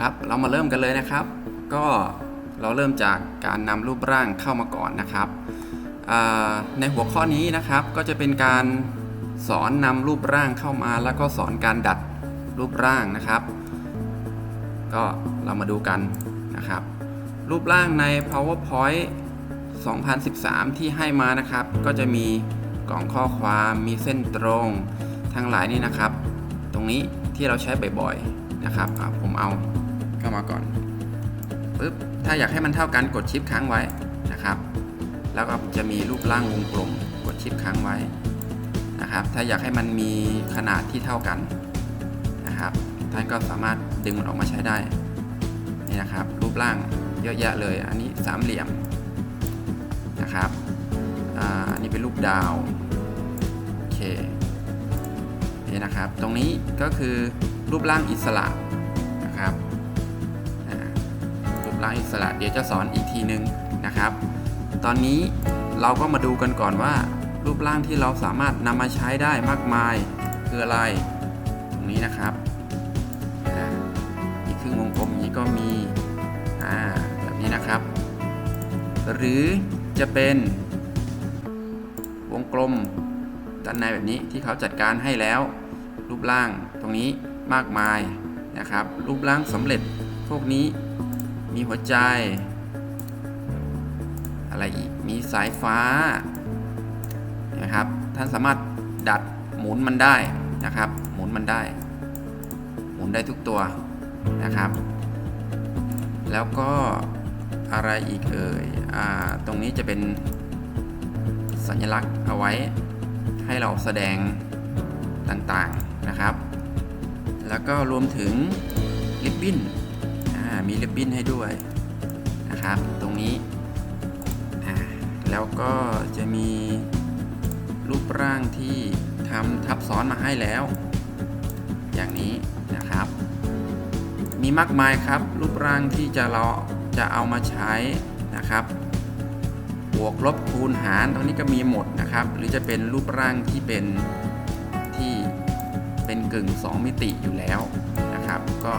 ครับ เรามาเริ่มกันเลยนะครับ ก็เราเริ่มจากการนำรูปร่างเข้ามาก่อนนะครับในหัวข้อนี้นะครับก็จะเป็นการสอนนำรูปร่างเข้ามา แล้วก็สอนการดัดรูปร่างนะครับ ก็เรามาดูกันนะครับ รูปร่างใน powerpoint 2013 ที่ให้มานะครับ ก็จะมีกล่องข้อความมีเส้นตรงทั้งหลายนี่นะครับ ตรงนี้ที่เราใช้บ่อยๆนะครับผมเอา เข้ามาก่อนปึ๊บถ้าอยากให้มันเท่ากันกดชิปค้างไว้นะครับ แล้วก็จะมีรูปร่างวงกลมกดชิปค้างไว้นะครับ ถ้าอยากให้มันมีขนาดที่เท่ากันนะครับ ท่านก็สามารถดึงมันออกมาใช้ได้นี่นะครับ รูปร่างเยอะแยะเลย อันนี้สามเหลี่ยมนะครับอันนี้เป็นรูปดาวโอเคนี่นะครับ ตรงนี้ก็คือรูปร่างอิสระนะครับ รูปร่าอิสระเดี๋ยวจะสอนอีกทีนึงนะครับ ตอนนี้เราก็มาดูกันก่อนว่า รูปร่างที่เราสามารถนำมาใช้ได้มากมายคืออะไร ตรงนี้นะครับอ่ามีครึ่งวงกลมอย่างนี้ก็มีแบบนี้นะครับ หรือจะเป็น วงกลมด้านในแบบนี้ที่เขาจัดการให้แล้ว รูปร่างตรงนี้มากมายนะครับ รูปร่างสำเร็จพวกนี้ มีหัวใจ อะไรอีก มีสายฟ้านะครับ ท่านสามารถดัดหมุนมันได้นะครับ หมุนมันได้ หมุนได้ทุกตัวนะครับ แล้วก็อะไรอีกเอ่ยอ่าตรงนี้จะเป็นสัญลักษณ์เอาไว้ให้เราแสดงต่างๆนะครับ แล้วก็รวมถึงริบบิ้น มีริบบิ้นให้ด้วยนะครับ ตรงนี้ แล้วก็จะมีรูปร่างที่ทำทับซ้อนมาให้แล้ว อย่างนี้นะครับ มีมากมายครับรูปร่างที่จะเราจะเอามาใช้นะครับ บวกลบคูณหารตรงนี้ก็มีหมดนะครับ หรือจะเป็นรูปร่างที่เป็นที่เป็นกึ่ง 2 มิติอยู่แล้วนะครับ ก็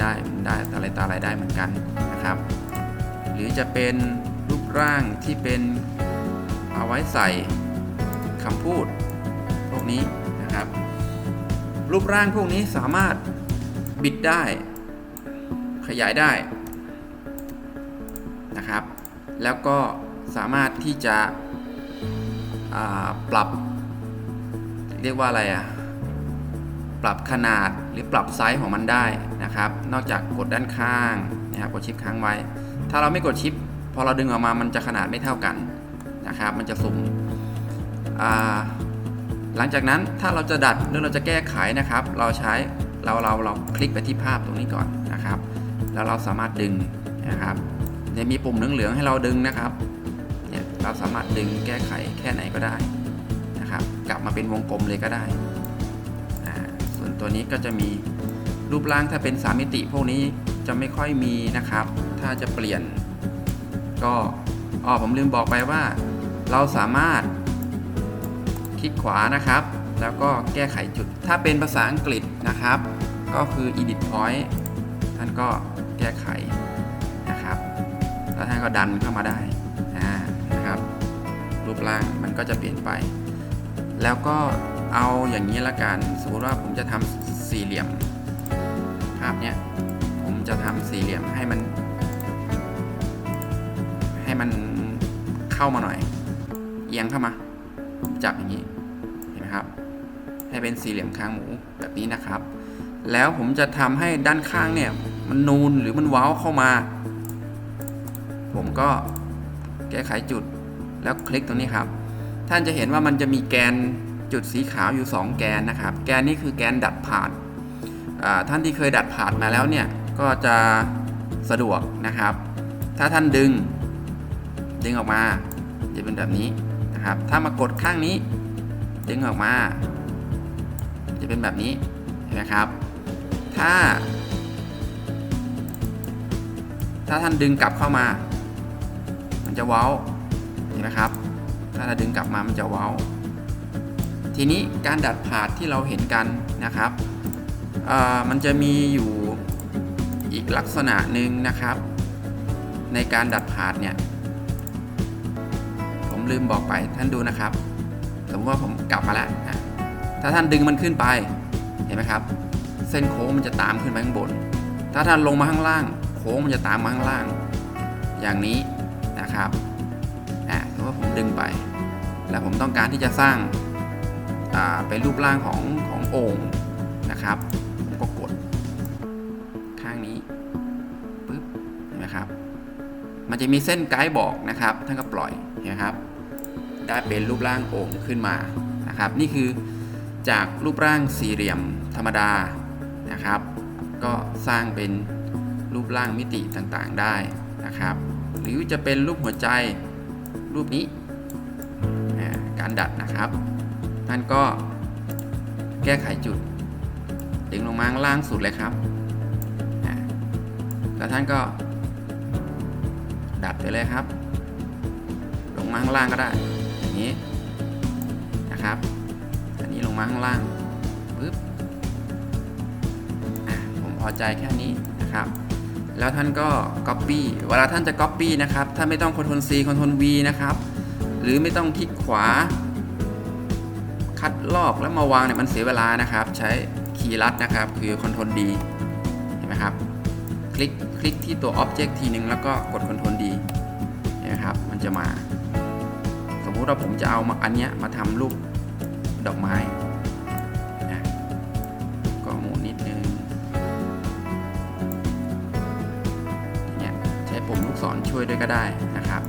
ได้มุนได้อะไรตาอะไรได้เหมือนกันนะครับ หรือจะเป็นรูปร่างที่เป็นเอาไว้ใส่คำพูดพวกนี้นะครับ รูปร่างพวกนี้สามารถบิดได้ ขยายได้นะครับ แล้วก็สามารถที่จะปรับ เรียกว่าอะไรอะ ปรับขนาดหรือปรับไซส์ของมันได้นะครับ นอกจากกดด้านข้างนะครับกดชิปค้างไว้ ถ้าเราไม่กดชิป พอเราดึงออกมามันจะขนาดไม่เท่ากันนะครับ มันจะสุ่มหลังจากนั้นถ้าเราจะดัดหรือเราจะแก้ไขนะครับ เราใช้เราเราเราคลิกไปที่ภาพตรงนี้ก่อนนะครับ แล้วเราสามารถดึงนะครับจะมีปุ่มเหลืองๆให้เราดึงนะครับเราสามารถดึงแก้ไขแค่ไหนก็ได้นะครับ กลับมาเป็นวงกลมเลยก็ได้ ตัวนี้ก็จะมีรูปร่างถ้าเป็นสามมิติพวกนี้จะไม่ค่อยมีนะครับ ถ้าจะเปลี่ยน ก็อ๋อผมลืมบอกไปว่า เราสามารถคลิกขวานะครับ แล้วก็แก้ไขจุด ถ้าเป็นภาษาอังกฤษนะครับ ก็คือ edit point ท่านก็แก้ไขนะครับ แล้วท่านก็ดันเข้ามาได้นะครับ รูปร่างมันก็จะเปลี่ยนไป แล้วก็ เอาอย่างนี้ละกัน สมมติว่าผมจะทำสี่เหลี่ยมภาพเนี้ยผมจะทำสี่เหลี่ยมให้มัน ให้มันเข้ามาหน่อย เอียงเข้ามา จับอย่างนี้เห็นไหมครับ ให้เป็นสี่เหลี่ยมคางหมูแบบนี้นะครับ แล้วผมจะทำให้ด้านข้างเนี่ย มันนูนหรือมันเว้าเข้ามา ผมก็แก้ไขจุดแล้วคลิกตรงนี้ครับ ท่านจะเห็นว่ามันจะมีแกน จุดสีขาวอยู่ 2 แกนนะครับ แกนนี้คือแกนดัดผ่านท่านที่เคยดัดผ่านมาแล้วเนี่ยก็จะสะดวกนะครับ ถ้าท่านดึง ดึงออกมาจะเป็นแบบนี้นะครับ ถ้ามากดข้างนี้ ดึงออกมา จะเป็นแบบนี้นไหมครับ ถ้า ถ้าท่านดึงกลับเข้ามา มันจะเว้าเห็นไหมครับ ถ้าเราดึงกลับมามันจะเว้า ทีนี้การดัดผาดที่เราเห็นกันนะครับมันจะมีอยู่อีกลักษณะหนึ่งนะครับ ในการดัดผาดเนี่ย ผมลืมบอกไปท่านดูนะครับ สมมติว่าผมกลับมาแล้วนะถ้าท่านดึงมันขึ้นไปเห็นไหมครับ เส้นโค้งมันจะตามขึ้นไปข้างบน ถ้าท่านลงมาข้างล่าง โค้งมันจะตามมาข้างล่าง อย่างนี้นะครับอ่าสมมติว่าผมดึงไป แล้วผมต้องการที่จะสร้าง เป็นรูปร่างของของโอ่งนะครับผมก็กดข้างนี้ปึ๊บเห็นไหมครับ มันจะมีเส้นไกด์บอกนะครับท่านก็ปล่อยเห็นไหมครับ ได้เป็นรูปร่างโอ่งขึ้นมานะครับ นี่คือจากรูปร่างสี่เหลี่ยมธรรมดานะครับ ก็สร้างเป็นรูปร่างมิติต่างๆได้นะครับ หรือจะเป็นรูปหัวใจรูปนี้การดัดนะครับ ท่านก็แก้ไขจุด ดึงลงมาข้างล่างสุดเลยครับ แล้วท่านก็ ดัดไปเลยครับ ลงมาข้างล่างก็ได้อย่างนี้นะครับ อันนี้ลงมาข้างล่างปึ๊บผมพอใจแค่นี้นะครับ แล้วท่านก็ Copy เวลาท่านจะ Copy นะครับ ท่านไม่ต้อง Ctrl C Ctrl V นะครับ หรือไม่ต้องคลิกขวา คัดลอกแล้วมาวางเนี่ยมันเสียเวลานะครับ ใช้คีย์ลัดนะครับ คือ Ctrl D เห็นไหมครับ คลิกคลิกที่ตัว Object ทีนึงแล้วก็กด Ctrl D เห็นไหมครับ มันจะมา สมมุติว่าผมจะเอามาอันเนี้ยมาทำรูปดอกไม้อะก็หมุนนิดนึงเนี่ยใช้ปุ่มลูกศรช่วยด้วยก็ได้นะครับ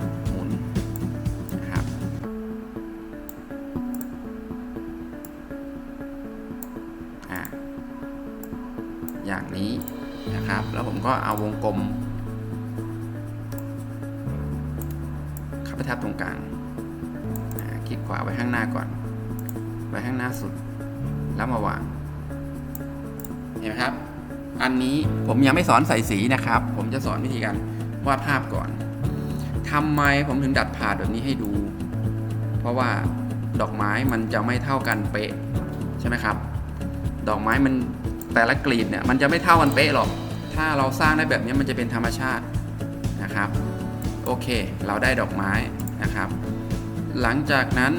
ก็เอาวงกลมเข้าไปทับตรงกลางคลิกขวาไว้ข้างหน้าก่อน ไว้ข้างหน้าสุด แล้วมาวาง เห็นไหมครับ อันนี้ผมยังไม่สอนใส่สีนะครับ ผมจะสอนวิธีการวาดภาพก่อนทำไมผมถึงดัดผ่าดแบบนี้ให้ดู เพราะว่าดอกไม้มันจะไม่เท่ากันเป๊ะ ใช่ไหมครับ ดอกไม้มันแต่ละกลีบเนี่ยมันจะไม่เท่ากันเป๊ะหรอก ถ้าเราสร้างได้แบบนี้มันจะเป็นธรรมชาตินะครับ โอเค เราได้ดอกไม้นะครับ หลังจากนั้น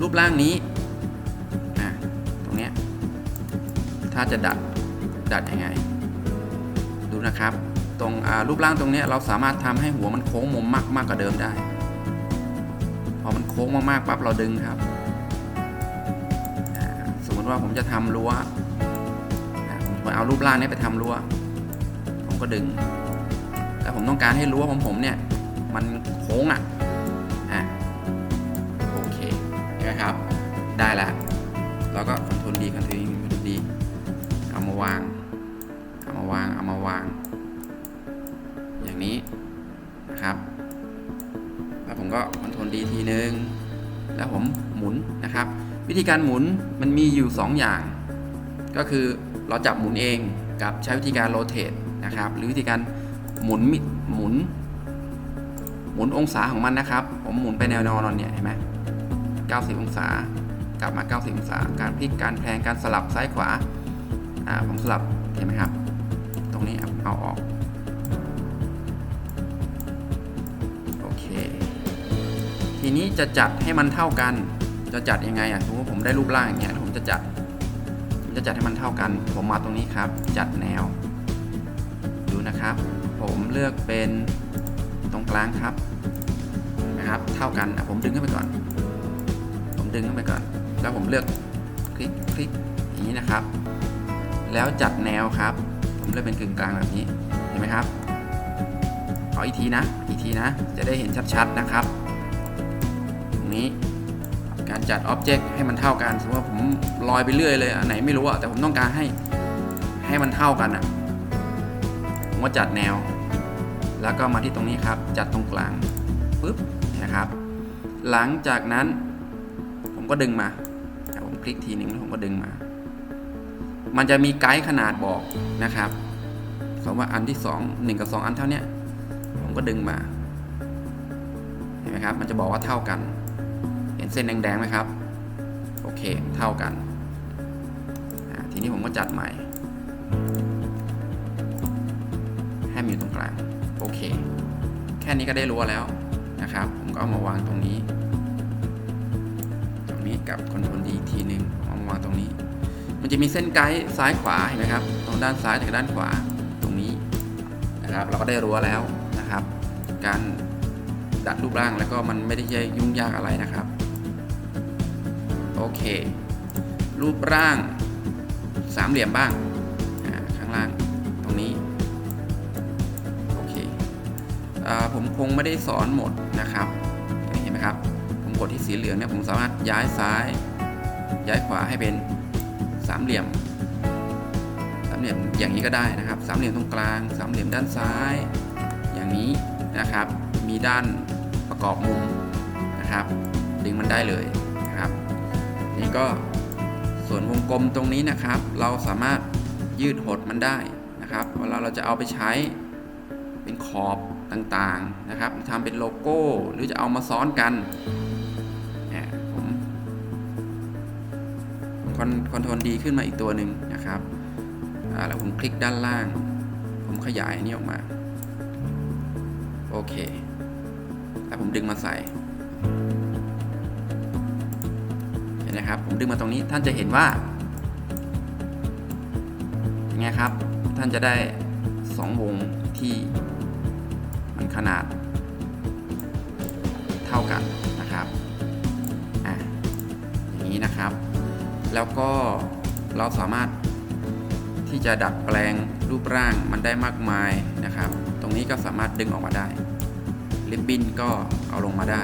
รูปร่างนี้ตรงนี้ถ้าจะดัดดัดยังไง ดูนะครับ ตรงรูปร่างตรงนี้เราสามารถทำให้หัวมันโค้งมุมมากมากกว่าเดิมได้ พอมันโค้งมากๆปั๊บเราดึงครับ สมมติว่าผมจะทำรั้ว เอารูปร่างนี้ไปทำรั้ว ผมก็ดึง แต่ผมต้องการให้รั้วของผมเนี่ย มันโค้งอะอะโอเคใช่ไหมครับ ได้ล้วแล้วก็คอนโทรลดีคอนโทรลดีคอนโทรลดีเอามาวาง เอามาวาง เอามาวาง อย่างนี้นะครับ แล้วผมก็คอนโทรลดีทีนึง แล้วผมหมุนนะครับ วิธีการหมุนมันมีอยู่ 2 อย่าง ก็คือเราจับหมุนเองกับใช้วิธีการโรเตทนะครับ หรือวิธีการหมุนมิหมุน หมุนองศาของมันนะครับ ผมหมุนไปแนวนอนเนี่ยเห็นไหม90 องศากลับมา 90 องศา การพลิกการแพลงการสลับซ้ายขวาอ่าผมสลับเห็นไหมครับ ตรงนี้เอาออกโอเค ทีนี้จะจัดให้มันเท่ากันจะจัดยังไงอะสมมติว่าผมได้รูปร่างอย่างเงี้ยผมจะจัด จะจัดให้มันเท่ากัน ผมมาตรงนี้ครับ จัดแนว ดูนะครับ ผมเลือกเป็นตรงกลางครับนะครับ เท่ากันอะผมดึงขึ้นไปก่อน ผมดึงขึ้นไปก่อน แล้วผมเลือกคลิกคลิกอย่างนี้นะครับ แล้วจัดแนวครับ ผมเลือกเป็นกึ่งกลางแบบนี้เห็นไหมครับเออีกทีนะ อีกทีนะ จะได้เห็นชัดๆนะครับ การจัดอ็อบเจกต์ให้มันเท่ากันสมมติว่าผมลอยไปเรื่อยเลยอันไหนไม่รู้อะแต่ผมต้องการให้ให้มันเท่ากันอะผมก็จัดแนว แล้วก็มาที่ตรงนี้ครับ จัดตรงกลางปุ๊บนะครับ หลังจากนั้นผมก็ดึงมาผมคลิกทีหนึ่งแล้วผมก็ดึงมา มันจะมีไกด์ขนาดบอกนะครับสมมติว่าอันที่ 2 1 กับ 2 อันเท่านี้ผมก็ดึงมาเห็นไหมครับ มันจะบอกว่าเท่ากัน นเส้นแดงๆไหมครับ โอเค เท่ากัน ทีนี้ผมก็จัดใหม่มันอยู่ตรงกลาง โอเค แค่นี้ก็ได้รั้วแล้วนะครับ ผมก็เอามาวางตรงนี้ ตรงนี้กับคอนโทรลดีอีกทีหนึ่งเอามาวางตรงนี้ มันจะมีเส้นไกด์ซ้ายขวาเห็นไหมครับ ตรงด้านซ้ายกับด้านขวา ตรงนี้นะครับ เราก็ได้รั้วแล้วนะครับ การดัดรูปร่างแล้วก็มันไม่ได้ยุ่งยากอะไรนะครับ โอเค รูปร่างสามเหลี่ยมบ้างข้างล่างตรงนี้ โอเคอผมคงไม่ได้สอนหมดนะครับเห็นไหมครับ ผมกดที่สีเหลืองเนี่ยผมสามารถย้ายซ้าย ย้ายขวาให้เป็นสามเหลี่ยมสามเหลี่ยมอย่างนี้ก็ได้นะครับ สามเหลี่ยมตรงกลาง สามเหลี่ยมด้านซ้าย อย่างนี้นะครับ มีด้านประกอบมุมนะครับดึงมันได้เลย นี่ก็ส่วนวงกลมตรงนี้นะครับ เราสามารถยืดหดมันได้นะครับเวลาเราจะเอาไปใช้เป็นขอบต่างๆนะครับทำเป็นโลโก้หรือจะเอามาซ้อนกันเนี่ยผมคอนคอนโทรลดีขึ้นมาอีกตัวหนึ่งนะครับอ่าแล้วผมคลิกด้านล่าง ผมขยายอันนี้ออกมา โอเค แล้วผมดึงมาใส่ นะครับ ผมดึงมาตรงนี้ท่านจะเห็นว่าไงครับ ท่านจะได้สองวงที่มันขนาดเท่ากันนะครับอะอย่างนี้นะครับ แล้วก็เราสามารถที่จะดัดแปลงรูปร่างมันได้มากมายนะครับ ตรงนี้ก็สามารถดึงออกมาได้ ริบบิ้นก็เอาลงมาได้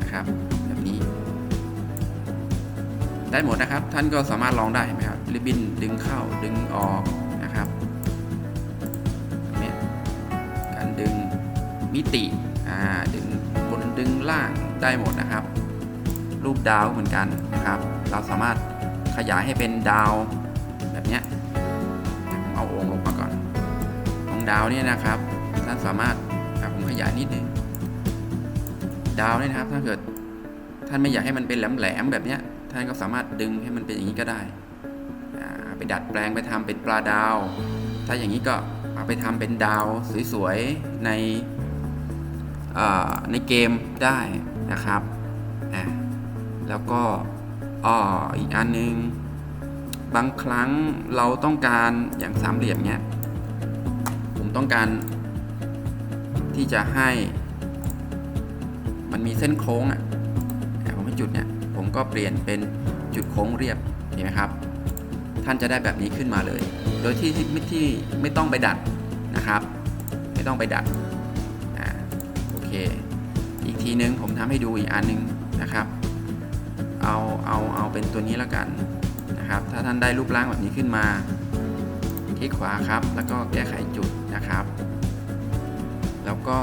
นะครับ ได้หมดนะครับ ท่านก็สามารถลองได้ไหมครับริบบิ้นดึงเข้าดึงออกนะครับเนี่ยการดึงมิติอ่าดึงบนดึงล่างได้หมดนะครับ รูปดาวเหมือนกันนะครับ เราสามารถขยายให้เป็นดาวแบบเนี้ยผมเอาองค์ลงมาก่อนองค์ดาวเนี่ยนะครับท่านสามารถอ่ผมขยายนิดนึงดาวเนี่ยนะครับถ้าเกิดท่านไม่อยากให้มันเป็นแหลมๆแบบเนี้ย ท่านก็สามารถดึงให้มันเป็นอย่างนี้ก็ได้ ไปดัดแปลงไปทำเป็นปลาดาว ถ้าอย่างนี้ก็เอาไปทำเป็นดาวสวยๆในในเกมได้นะครับ แล้วก็อ้ออีกอันนึง บางครั้งเราต้องการอย่างสามเหลี่ยมเนี้ย ผมต้องการที่จะให้มันมีเส้นโค้งอะอะผมให้จุดเนี่ย ผมก็เปลี่ยนเป็นจุดโค้งเรียบเห็นไหมครับ ท่านจะได้แบบนี้ขึ้นมาเลย โดยที่ไม่ที่ไม่ต้องไปดัดนะครับ ไม่ต้องไปดัดอ่าโอเค อีกทีนึงผมทำให้ดูอีกอันนึงนะครับ เอาเอาเอาเป็นตัวนี้แล้วกันนะครับ ถ้าท่านได้รูปร่างแบบนี้ขึ้นมาคลิกขวาครับ แล้วก็แก้ไขจุดนะครับ แล้วก็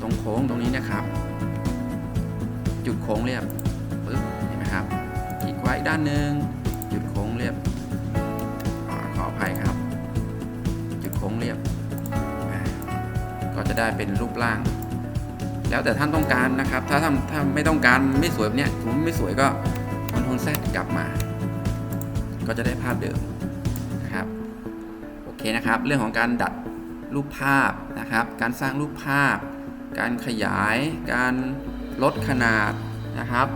ตรงโค้งตรงนี้นะครับ จุดโค้งเรียบ อีกด้านหนึ่งจุดโค้งเรียบอขออภัยครับ จุดโค้งเรียบ ก็จะได้เป็นรูปร่าง แล้วแต่ท่านต้องการนะครับ ถ้าท่านถ้าไม่ต้องการไม่สวยแบบเนี้ยผมไม่สวยก็คอนโทรลแซกลับมา ก็จะได้ภาพเดิมนะครับโอเคนะครับ เรื่องของการดัดรูปภาพนะครับ การสร้างรูปภาพ การขยาย การลดขนาดนะครับ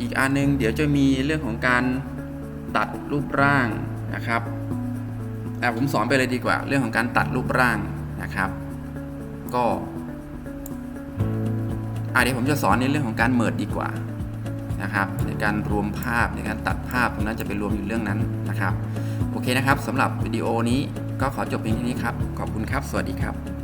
อีกอันนึงเดี๋ยวจะมีเรื่องของการตัดรูปร่างนะครับอ่ผมสอนไปเลยดีกว่า เรื่องของการตัดรูปร่างนะครับ ก็อะเดี๋ยวผมจะสอนในเรื่องของการเมิดดีกว่านะครับ ในการรวมภาพในการตัดภาพตรงนั้นจะไปรวมอยู่เรื่องนั้นนะครับ โอเคนะครับสำหรับวิดีโอนี้ก็ขอจบเพียงเท่านี้ครับ ขอบคุณครับ สวัสดีครับ